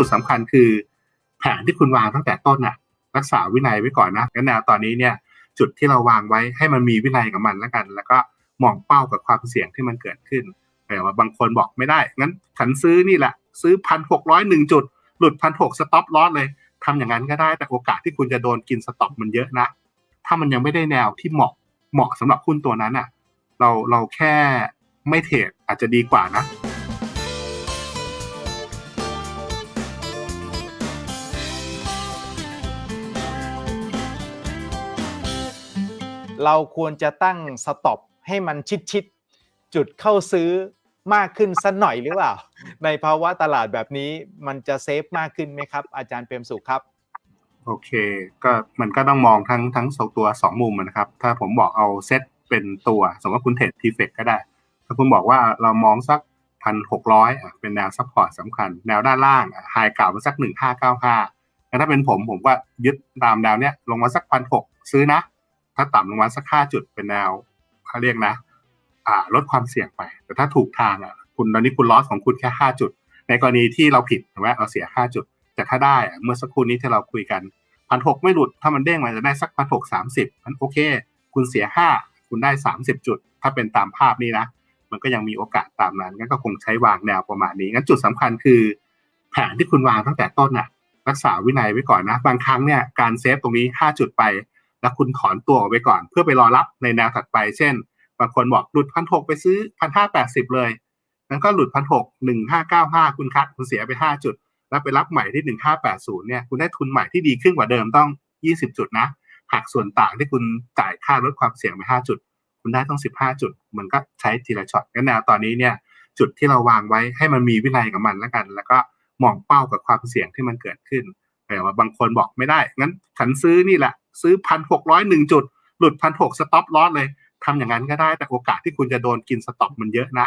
จุดสำคัญคือ แผนที่คุณวางตั้งแต่ต้นน่ะ รักษาวินัยไว้ก่อนนะงั้นแนวตอนนี้เนี่ย จุดที่เราวางไว้ให้มันมีวินัยกับมันแล้วกัน แล้วก็มองเป้ากับความเสี่ยงที่มันเกิดขึ้นแต่ว่าบางคนบอกไม่ได้งั้นฉันซื้อนี่แหละ ซื้อพันหกร้อยหนึ่งจุด หลุดพันหกสต็อปลอสเลยทำอย่างนั้นก็ได้แต่โอกาสที่คุณจะโดนกินสต็อปมันเยอะนะ ถ้ามันยังไม่ได้แนวที่เหมาะเหมาะสำหรับหุ้นตัวนั้นอะ เราเราแค่ไม่เทรดอาจจะดีกว่านะ เราควรจะตั้งสต็อปให้มันชิดๆจุดเข้าซื้อมากขึ้นสักหน่อยหรือเปล่า ในภาวะตลาดแบบนี้มันจะเซฟมากขึ้นไหมครับ อาจารย์เปรมสุขครับโอเค ก็มันก็ต้องมองทั้งทั้งสองตัวสองมุมนะครับ ถ้าผมบอกเอาเซตเป็นตัว สมมติว่าคุณเทรดทีเฟกก็ได้ ถ้าคุณบอกว่าเรามองสักพันหกร้อยเป็นแนวซัพพอร์ตสำคัญ แนวด้านล่างไฮกล่าวมาสักหนึ่งห้าเก้าห้าแล้วถ้าเป็นผมผมก็ยึดตามแนวเนี้ยลงมาสักพันหกซื้อนะ ถ้าต่ำลงมาสักห้าจุดเป็นแนวเขาเรียกนะ อ่า ลดความเสี่ยงไป แต่ถ้าถูกทางอะ คุณตอนนี้คุณลอสของคุณแค่ห้าจุด ในกรณีที่เราผิดถูกไหมเราเสียห้าจุด แต่ถ้าได้อะเมื่อสักครู่นี้ที่เราคุยกันพันหกไม่หลุด ถ้ามันเด้งมาจะได้สักพันหกสามสิบมันโอเค คุณเสียห้าคุณได้สามสิบจุด ถ้าเป็นตามภาพนี้นะ มันก็ยังมีโอกาสตามนั้นงั้นก็คงใช้วางแนวประมาณนี้งั้นจุดสำคัญคือแผนที่คุณวางตั้งแต่ต้นน่ะ รักษาวินัยไว้ก่อนนะ บางครั้งเนี่ยการเซฟตรงนี้ห้าจุดไป แล้วคุณถอนตัวออกไปก่อน เพื่อไปรอรับในแนวถัดไป เช่น บางคนบอกหลุดพันหกไปซื้อพันห้าแปดสิบเลยนั้นก็หลุดพันหกหนึ่งห้าเก้าห้าคุณคัดคุณเสียไปห้าจุด แล้วไปรับใหม่ที่หนึ่งห้าแปดศูนย์เนี่ยคุณได้ทุนใหม่ที่ดีขึ้นกว่าเดิมต้องยี่สิบจุดนะหักส่วนต่างที่คุณจ่ายค่าลดความเสี่ยงไปห้าจุด คุณได้ต้องสิบห้าจุด มันก็ใช้ทีละช็อตงั้นแนวตอนนี้เนี่ยจุดที่เราวางไว้ให้มันมีวินัยกับมันแล้วกัน แล้วก็มองเป้ากับความเสี่ยงที่มันเกิดขึ้น แต่ว่าบางคนบอกไม่ได้ งั้นฉันซื้อนี่แหละ ซื้อพันหกร้อยหนึ่งจุด หลุดพันหกสต็อปลอสเลยทำอย่างนั้นก็ได้ แต่โอกาสที่คุณจะโดนกินสต็อปมันเยอะนะ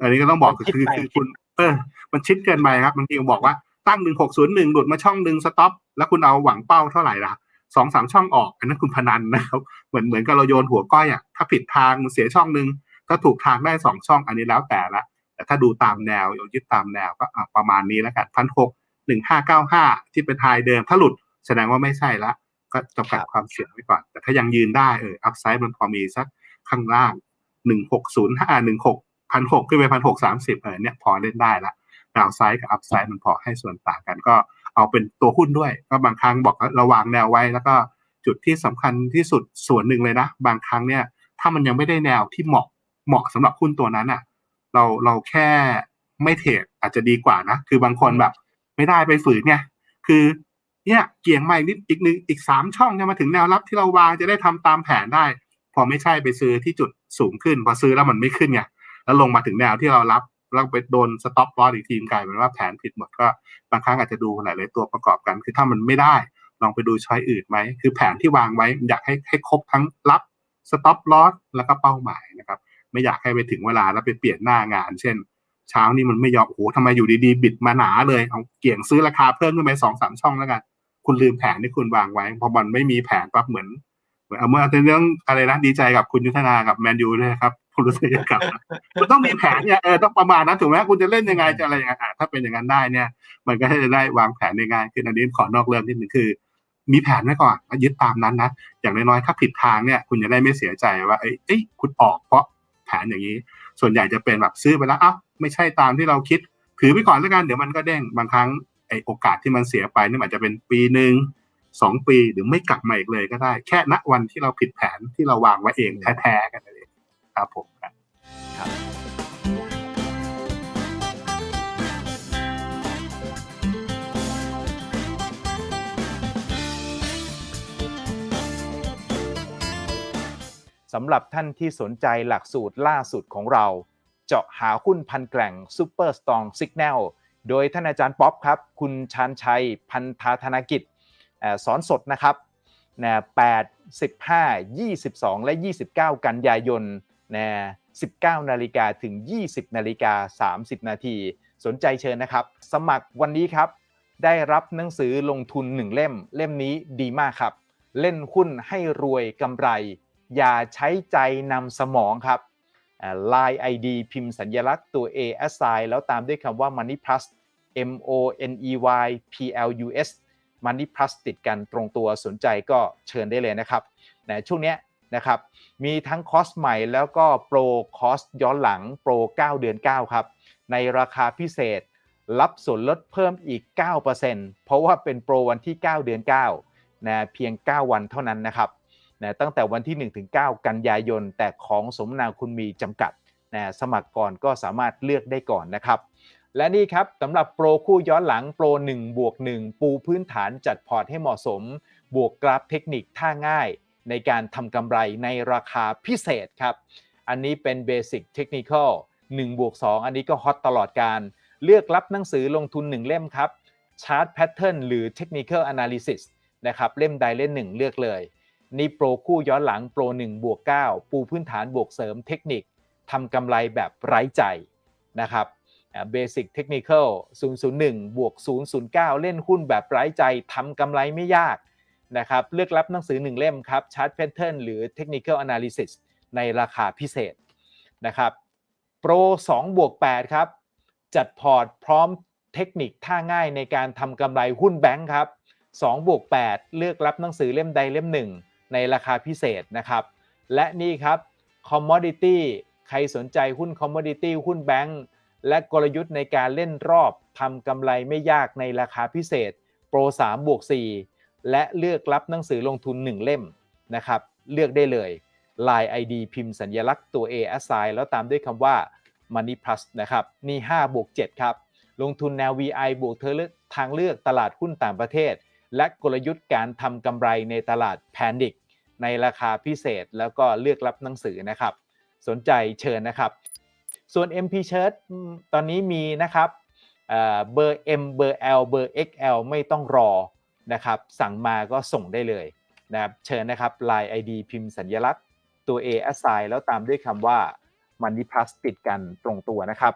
อันนี้ก็ต้องบอกมันคือชิดไปคือคุณ เออ มันชิดเกินไปครับบางทีผมบอกว่าตั้งหนึ่งหกศูนย์หนึ่งหลุดมาช่องหนึ่งสต็อปแล้วคุณเอาหวังเป้าเท่าไหร่ล่ะสองสามช่องออก อันนั้นคุณพนันนะครับ เหมือนเหมือนกับเราโยนหัวก้อยอะถ้าผิดทางมันเสียช่องหนึ่งถ้าถูกทางได้สองช่องอันนี้แล้วแต่ละ แต่ถ้าดูตามแนวยึดตามแนวก็อะประมาณนี้แล้วกันพันหก หนึ่งห้าเก้าห้าที่เป็นไฮเดิม ถ้าหลุดแสดงว่าไม่ใช่ละก็จำกัดครับความเสี่ยงไว้ก่อน แต่ถ้ายังยืนได้เอออัพไซด์มันพอมีสักข้างล่างหนึ่งหกศูนย์ห้าหนึ่งหกพันหกขึ้นไปพันหกสามสิบเออเนี่ยพอเล่นได้ละดาวไซด์กับอัพไซด์มันพอให้ส่วนต่างกันก็เอาเป็นตัวหุ้นด้วย ก็บางครั้งบอกว่าระวางแนวไว้ แล้วก็จุดที่สำคัญที่สุดส่วนหนึ่งเลยนะ บางครั้งเนี่ยถ้ามันยังไม่ได้แนวที่เหมาะเหมาะสำหรับหุ้นตัวนั้นอะ เราเราแค่ไม่เทรดอาจจะดีกว่านะ คือบางคนแบบ ไม่ได้ไปฝืนเนี่ยคือเนี่ยเกี่ยงมาอีกนิดอีกหนึ่งอีกสามช่องจะมาถึงแนวรับที่เราวางจะได้ทำตามแผนได้ พอไม่ใช่ไปซื้อที่จุดสูงขึ้น พอซื้อแล้วมันไม่ขึ้นไงแล้วลงมาถึงแนวที่เรารับแล้วไปโดนสต็อปลอสอีกทีมกลายเป็นว่าแผนผิดหมดก็บางครั้งอาจจะดูหลายๆตัวประกอบกัน คือถ้ามันไม่ได้ลองไปดูช้อยอื่นไหม คือแผนที่วางไว้อยากให้ให้ครบทั้งรับสต็อปลอสแล้วก็เป้าหมายนะครับ ไม่อยากให้ไปถึงเวลาแล้วไปเปลี่ยนหน้างาน เช่น เช้านี้มันไม่ยอมโอ้โหทำไมอยู่ดีๆ บิดมาหนาเลยเอาเกี่ยงซื้อราคาเพิ่มขึ้นไปสองสามช่องแล้วกัน คุณลืมแผนที่คุณวางไว้ พอมันไม่มีแผนปั๊บเหมือนเหมือนเอาเมื่อเป็นเรื่องอะไรนะดีใจกับคุณยุทธนากับแมนยูด้วยนะครับคุณรู้สึกยังไงกับคุณต้องมีแผนเนี่ยเออต้องประมาณนั้นถูกไหมคุณจะเล่นยังไงจะอะไรยังไงถ้าเป็นอย่างนั้นได้เนี่ย มันก็จะได้วางแผนได้ง่ายขึ้นอันนี้ขอนอกเรื่องนิดนึงคือ มีแผนไว้ก่อนยึดตามนั้นนะอย่างน้อยๆถ้าผิดทางเนี่ย คุณจะได้ไม่เสียใจว่าเอ้ยคุณออกเพราะแผนอย่างนี้ ส่วนใหญ่จะเป็นแบบซื้อไปแล้วอ้าวไม่ใช่ตามที่เราคิด ถือไปก่อนแล้วกันเดี๋ยวมันก็เด้งบางครั้งไอโอกาสที่มันเสียไปนี่อาจจะเป็นปีหนึ่งสองปีหรือไม่กลับมาอีกเลยก็ได้ แค่ณวันที่เราผิดแผนที่เราวางไว้เองแท้ๆกันเลยครับผมครับ สำหรับท่านที่สนใจหลักสูตรล่าสุดของเรา เจาะหาหุ้นพันแกร่ง Super Strong Signal โดยท่านอาจารย์ป๊อปครับ คุณชานชัย พันธาธนกิจสอนสดนะครับนะ8 15 22 และ 29 กันยายนนะ19 นาฬิกาถึง 20 นาฬิกา 30 นาที สนใจเชิญนะครับ สมัครวันนี้ครับ ได้รับหนังสือลงทุน 1 เล่ม เล่มนี้ดีมากครับ เล่นหุ้นให้รวยกำไร อย่าใช้ใจนำสมองครับอ่า Line ID พิมพ์สัญลักษณ์ตัว A assign แล้วตามด้วยคำว่า Money Plus M O N E Y P L U S Money Plus ติดกันตรงตัวสนใจก็เชิญได้เลยนะครับนะช่วงเนี้ยนะครับมีทั้งคอร์สใหม่แล้วก็โปรคอร์สย้อนหลังโปร 9 เดือน 9 ครับ ในราคาพิเศษ รับส่วนลดเพิ่มอีก 9%เพราะว่าเป็นโปรวันที่ 9 เดือน9นะเพียง 9 วันเท่านั้นนะครับ นะตั้งแต่วันที่ 1-9 กันยายน แต่ของสมนาคุณมีจำกัดนะสมัครก่อนก็สามารถเลือกได้ก่อนนะครับ และนี่ครับสำหรับโปรคู่ย้อนหลังโปร1บวก1ปูพื้นฐานจัดพอร์ตให้เหมาะสม บวกกราฟเทคนิคท่าง่าย ในการทำกำไรในราคาพิเศษครับ อันนี้เป็น Basic Technical 1บวก2อันนี้ก็ฮอตตลอดการ เลือกรับหนังสือลงทุน 1 เล่มครับ Chart Pattern หรือ Technical Analysis นะครับเล่มใดเล่มหนึ่งเลือกเลย นี่โปรคู่ย้อนหลังโปร1บวก9ปูพื้นฐานบวกเสริมเทคนิคทำกำไรแบบไร้ใจนะครับ Basic Technical 001 บวก 009 เล่นหุ้นแบบไร้ใจทำกำไรไม่ยากนะครับเลือกรับหนังสือ 1 เล่มครับ Chart Pattern หรือ Technical Analysis ในราคาพิเศษนะครับโปร2บวก8ครับ จัดพอร์ตพร้อมเทคนิคท่าง่ายในการทำกำไรหุ้นแบงค์ครับ2บวก8เลือกรับหนังสือเล่มใดเล่มหนึ่ง ในราคาพิเศษนะครับ และนี่ครับ Commodity ใครสนใจหุ้น Commodity หุ้นแบงค์และกลยุทธ์ในการเล่นรอบทำกำไรไม่ยากในราคาพิเศษ โปร 3 บวก 4 และเลือกรับหนังสือลงทุน 1 เล่มนะครับ เลือกได้เลย Line ID พิมพ์สัญลักษณ์ตัว A assign แล้วตามด้วยคำว่า Money Plus นะครับ นี่5บวก7ครับ ลงทุนแนว VI บวกเธอเลือกทางเลือกตลาดหุ้นต่างประเทศ และกลยุทธ์การทำกำไรในตลาดแพนิค ในราคาพิเศษแล้วก็เลือกรับหนังสือนะครับ สนใจเชิญนะครับ ส่วน MP Shirt ตอนนี้มีนะครับเอเบอร์ M เบอร์ L เบอร์ XL ไม่ต้องรอนะครับ สั่งมาก็ส่งได้เลยนะครับเชิญนะครับ Line ID พิมพ์สัญลักษณ์ตัว A assign แล้วตามด้วยคำว่า Money Plus ติดกันตรงตัวนะครับ